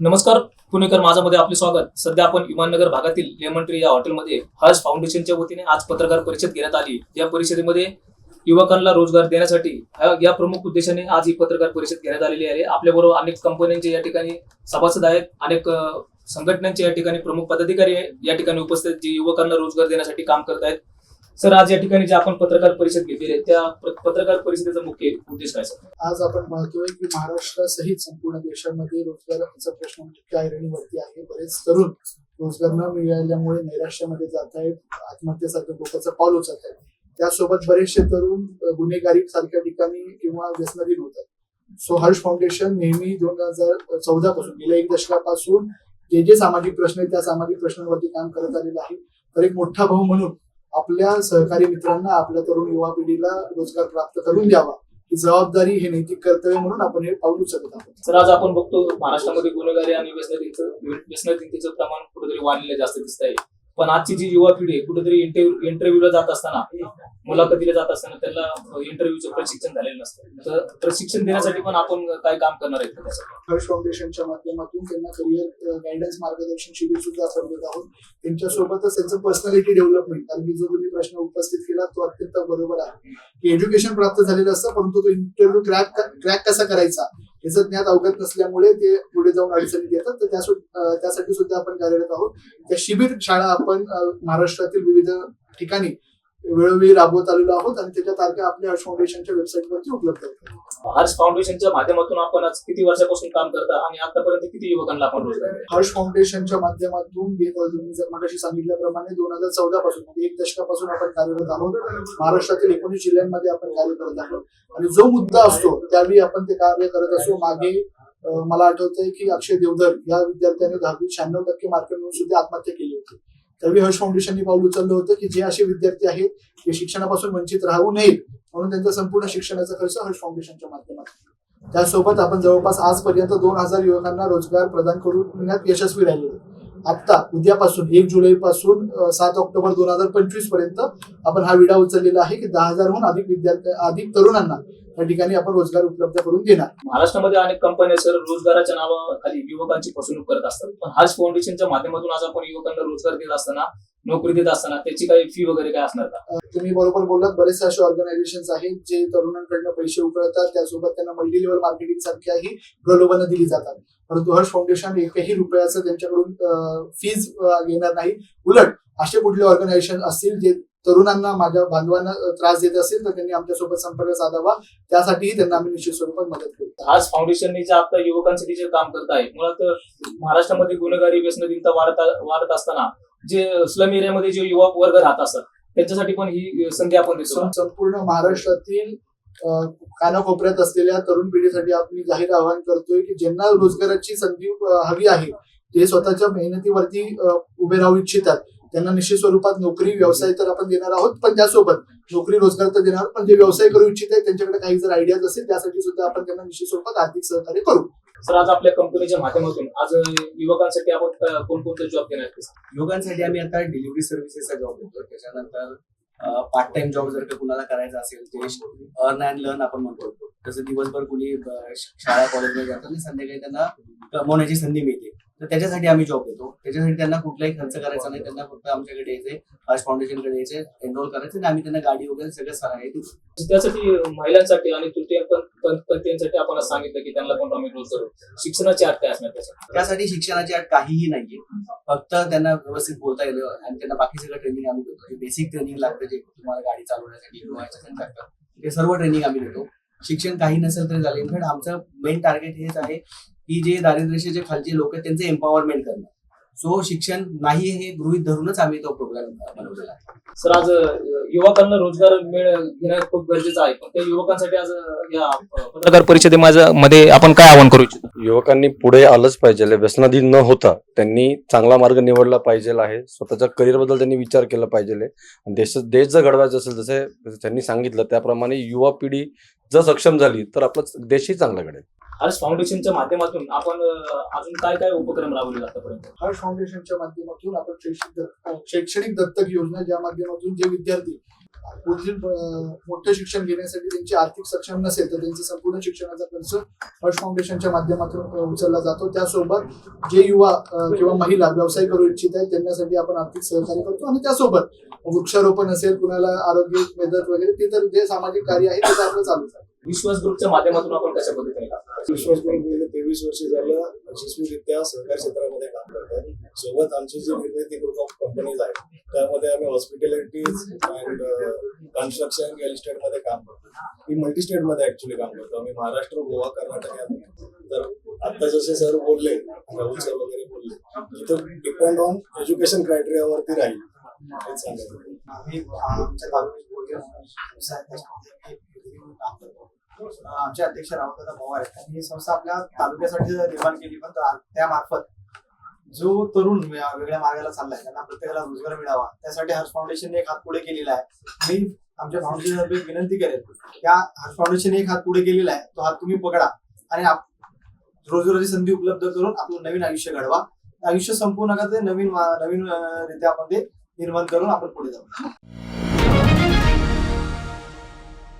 नमस्कार पुणेकर माझामध्ये आपले स्वागत. सध्या आपण इमाननगर भागातील लेमन ट्री या हॉटेलमध्ये हर्ष फाउंडेशनच्या वतीने आज पत्रकार परिषद घेण्यात आली. या परिषदेमध्ये युवकांना रोजगार देण्यासाठी या प्रमुख उद्देशाने आज ही पत्रकार परिषद घेण्यात आलेली आहे. आपल्याबरोबर अनेक कंपन्यांचे या ठिकाणी सभासद आहेत. अनेक संघटनांचे या ठिकाणी प्रमुख पदाधिकारी या ठिकाणी उपस्थित जे युवकांना रोजगार देण्यासाठी काम करत आहेत सर आज या ठिकाणी जे आपण पत्रकार परिषद घेतलेली आहे त्या पत्रकार परिषदेचा मुख्य उद्देश काय सर? आज आपण पाहतोय की महाराष्ट्रासहित संपूर्ण देशामध्ये रोजगाराचा प्रश्न मुख्य ऐरणीवरती आहे. बरेच तरुण रोजगार न मिळाल्यामुळे नैराश्यामध्ये जात आहेत आत्महत्येसारखं डोक्याचं पाऊल उचलत आहेत. त्यासोबत बरेचसे तरुण गुन्हेगारी सारख्या ठिकाणी किंवा व्यसनाधीन होत आहेत. सो हर्ष फाउंडेशन नेहमी दोन हजार चौदा पासून गेल्या एक दशकापासून जे जे सामाजिक प्रश्न आहेत त्या सामाजिक प्रश्नांवरती काम करत आलेलं आहे. तर एक मोठा भाऊ म्हणून आपल्या सहकारी मित्रांना आपल्या तरुण युवा पिढीला रोजगार प्राप्त करून द्यावा. ही जबाबदारी हे नैतिक कर्तव्य म्हणून आपण हे पाऊल उचलत आहोत. सर आज आपण बघतो महाराष्ट्रामध्ये गुन्हेगारी आणि व्यसनाधीनचं व्यसनाधीनतेचं प्रमाण कुठेतरी वाढलेलं जास्त दिसत आहे पण आजची जी युवा पिढी आहे कुठेतरी इंटरव्ह्यू इंटरव्ह्यूला जात असताना मुलाखतीला जात असताना त्यांना इंटरव्ह्यूचं प्रशिक्षण झालेलं नसतं. तर प्रशिक्षण देण्यासाठी पण आपण काय काम करणार आहेत त्यासाठी? हर्ष फाउंडेशनच्या माध्यमातून त्यांना करिअर गायडन्स मार्गदर्शन शिबिर सुद्धा आपण आहोत. त्यांच्यासोबतच त्यांचं पर्सनॅलिटी डेव्हलपमेंट कारण की जो तुम्ही प्रश्न उपस्थित केला तो अत्यंत बरोबर आहे. की एज्युकेशन प्राप्त झालेलं असतं परंतु तो इंटरव्ह्यू क्रॅक क्रॅक कसा करायचा? याचं ज्ञात अवगत नसल्यामुळे ते पुढे जाऊन अडचणीत येतात. तर त्या त्यासाठी सुद्धा आपण कार्यरत आहोत. त्या शिबिर शाळा आपण महाराष्ट्रातील विविध ठिकाणी वेळोवेळी राबवत आलेलो आहोत आणि त्याच्या तारखा आपल्या हर्ष फाउंडेशनच्या वेबसाईटवरती उपलब्ध आहेत. हर्ष फाउंडेशनच्या माध्यमातून आपण आज किती वर्षापासून काम करता आणि आतापर्यंत किती युवकांना आपण? हर्ष फाउंडेशनच्या माध्यमातून मगाशी सांगितल्याप्रमाणे दोन हजार चौदा पासून म्हणजे एक दशकापासून आपण कार्यरत आहोत. महाराष्ट्रातील एकोणीस जिल्ह्यांमध्ये आपण कार्य करत आहोत. आणि जो मुद्दा असतो त्यावेळी आपण ते कार्य करत असतो मागे मला आठवतंय की अक्षय देवधर या विद्यार्थ्याने दहावी शहाण्णव टक्के मार्क मिळून सुद्धा आत्महत्या केली होती. त्यावेळी हर्ष फाउंडेशनने पाऊल उचललं होतं की जे असे विद्यार्थी आहेत ते शिक्षणापासून वंचित राहू नयेत म्हणून त्यांचा संपूर्ण शिक्षणाचा खर्च हर्ष फाउंडेशनच्या माध्यमातून. त्यासोबत आपण जवळपास आजपर्यंत दोन हजार युवकांना रोजगार प्रदान करून यशस्वी राहिलो आता उद्यापासून एक जुलै पासून सात ऑक्टोबर दोन हजार पंचवीसपर्यंत आपण हा विडा उचललेला आहे की दहा हजारहून अधिक विद्यार्थी अधिक तरुणांना त्या ठिकाणी आपण रोजगार उपलब्ध करून देणार. महाराष्ट्रामध्ये अनेक कंपन्या सर रोजगाराच्या नावाखाली युवकांची फसवणूक करत असतात. पण हाच फाउंडेशनच्या माध्यमातून आज आपण युवकांना रोजगार देत असताना नोकरी देत असताना त्याची काही फी वगैरे काय असणार का? तुम्ही बरोबर बोललात बरेचसे असे ऑर्गनायझेशन आहेत जे तरुणांकडनं पैसे उकळतात त्यासोबत त्यांना मल्टी लेवल मार्केटिंग सारख्याही प्रलोभनं दिली जातात. परंतु हर्ष फाउंडेशन एकही रुपयाचं त्यांच्याकडून फीज घेणार नाही. उलट असे कुठले ऑर्गनायझेशन असतील जे तरुणांना माझ्या बांधवांना त्रास देत असेल तर त्यांनी आमच्यासोबत संपर्क साधावा. त्यासाठीही त्यांना आम्ही निश्चित स्वरूपात मदत करू. आज फाउंडेशनने जे आता युवकांसाठी जे काम करत आहे मुळात महाराष्ट्रामध्ये गुन्हेगारी व्यसनधीनता वाढत वाढत असताना जे स्लम एरियामध्ये जे युवा वर्ग राहत असतात त्यांच्यासाठी पण ही संधी आपण देतो. संपूर्ण महाराष्ट्रातील कानाकोपऱ्यात असलेल्या तरुण पिढीसाठी आपण जाहीर आवाहन करतोय की ज्यांना रोजगाराची संधी हवी आहे ते स्वतःच्या मेहनतीवरती उभे राहू इच्छितात. त्यांना निश्चित स्वरूपात नोकरी व्यवसाय तर आपण देणार आहोत पण त्यासोबत नोकरी रोजगार तर देणार आहोत, पण जे व्यवसाय करू इच्छित आहेत त्यांच्याकडे काही जर आयडियाज असेल त्यासाठी सुद्धा आपण त्यांना निश्चित स्वरूपात आर्थिक सहकार्य करू. सर आज आपल्या कंपनीच्या माध्यमातून आज युवकांसाठी आपण क- कोणकोणते जॉब देणार आहेत? युवकांसाठी आम्ही आता डिलिव्हरी सर्व्हिसेसचा जॉब देतो त्याच्यानंतर पार्ट टाइम जॉब जर का कुणाला करायचा असेल ते अर्न अँड लर्न आपण म्हणतो. तसं दिवसभर कुणी शाळा कॉलेजमध्ये जातात आणि संध्याकाळी त्यांना कमवण्याची संधी मिळते. तर त्याच्यासाठी आम्ही जॉब देतो त्याच्यासाठी त्यांना कुठलाही खर्च करायचा नाही. त्यांना फक्त आमच्याकडे यायचे हर्ष फाउंडेशनकडे यायचे एनरोल करायचे आणि आम्ही त्यांना गाडी वगैरे सगळं सहाय्य देऊ. त्यासाठी महिलांसाठी आणि तृतीय पंथीयांसाठी आपण सांगितलं की त्यांना पण आम्ही रोज करू शिक्षणाची अट काय असणार त्यासाठी त्यासाठी शिक्षणाची अट काहीही नाहीये. फक्त त्यांना व्यवस्थित बोलता येईल आणि त्यांना बाकी सगळं ट्रेनिंग आम्ही देतो. बेसिक ट्रेनिंग लागतं जे तुम्हाला गाडी चालवण्यासाठी किंवा याच्यासाठी लागतं ते सर्व ट्रेनिंग आम्ही देतो. शिक्षण काही नसेल तरी चालेल. पण आमचं मेन टार्गेट हेच आहे की जे दारिद्र्याचे खालचे लोक आहेत त्यांचं एम्पॉवरमेंट करणं. सो शिक्षण नाही हे गृहित धरूनच आम्ही तो प्रोग्राम बनवलेला आहे. सर आज युवकांना रोजगार मिळ घेणं खूप गरजेचं आहे. पण त्या युवकांसाठी आज या पत्रकार परिषदेमध्ये मध्ये आपण काय आवाहन करू इच्छितो? युवकांनी पुढे आलंच पाहिजे. व्यसनाधीन न होता त्यांनी चांगला मार्ग निवडला पाहिजे आहे. स्वतःच्या करिअरबद्दल त्यांनी विचार केला पाहिजे. आणि देश देश जर घडवायचा असेल जसे त्यांनी सांगितलं त्याप्रमाणे युवा पिढी जर सक्षम झाली तर आपला देशही चांगला घडेल. हर्ष फाउंडेशनच्या माध्यमातून आपण अजून काय काय उपक्रम राबवले आतापर्यंत? हर्ष फाउंडेशनच्या माध्यमातून आपण शैक्षणिक शैक्षणिक दत्तक योजना ज्या माध्यमातून जे विद्यार्थी पुढील मोठं शिक्षण घेण्यासाठी त्यांची आर्थिक सक्षम नसेल तर त्यांचं संपूर्ण शिक्षणाचा खर्च हर्ष फाउंडेशनच्या माध्यमातून उचलला जातो. त्यासोबत जे युवा किंवा महिला व्यवसाय करू इच्छित आहेत त्यांच्यासाठी आपण आर्थिक सहकार्य करतो. आणि त्यासोबत वृक्षारोपण असेल कुणाला आरोग्य मदत वगैरे ते तर जे सामाजिक कार्य आहे ते आपलं चालूच आहे. विश्वास ग्रुपच्या माध्यमातून आपण कशा पद्धतीने? विश्वास गेले तेवीस वर्ष झालं यशस्वीरित्या सहकार क्षेत्रामध्ये काम करतात सोबत आमची जी निर्मिती ग्रुप ऑफ कंपनीज आहेत त्यामध्ये आम्ही हॉस्पिटॅलिटीज अँड कन्स्ट्रक्शन रिअल इस्टेटमध्ये काम करतो मी मल्टी स्टेटमध्ये ऍक्च्युली काम करतो आम्ही महाराष्ट्र गोवा कर्नाटक यामध्ये तर आता जसे सर बोलले राहुल सर वगैरे बोलले तर डिपेंड ऑन एज्युकेशन क्रायटेरियावरती राहील आम्ही आमच्या तालुक्यात काम करतो आमचे अध्यक्ष रामदादा पवार आहेत. त्यांनी ही संस्था आपल्या तालुक्यासाठी निर्माण केली पण त्या- त्यामार्फत जो तरुण वेगळ्या मार्गाला चाललाय त्यांना प्रत्येकाला रोजगार मिळावा. त्यासाठी हर्ष फाउंडेशनने एक हात पुढे केलेला आहे. मी आमच्या फाउंडेशन विनंती करेल त्या हर्ष फाउंडेशनने एक हात पुढे केलेला आहे. तो हात तुम्ही पकडा आणि रोजगाराची संधी उपलब्ध करून आपलं नवीन आयुष्य घडवा. आयुष्य संपू नका ते नवीन नवीन रित्या आपण ते निर्माण करून आपण पुढे जाऊ.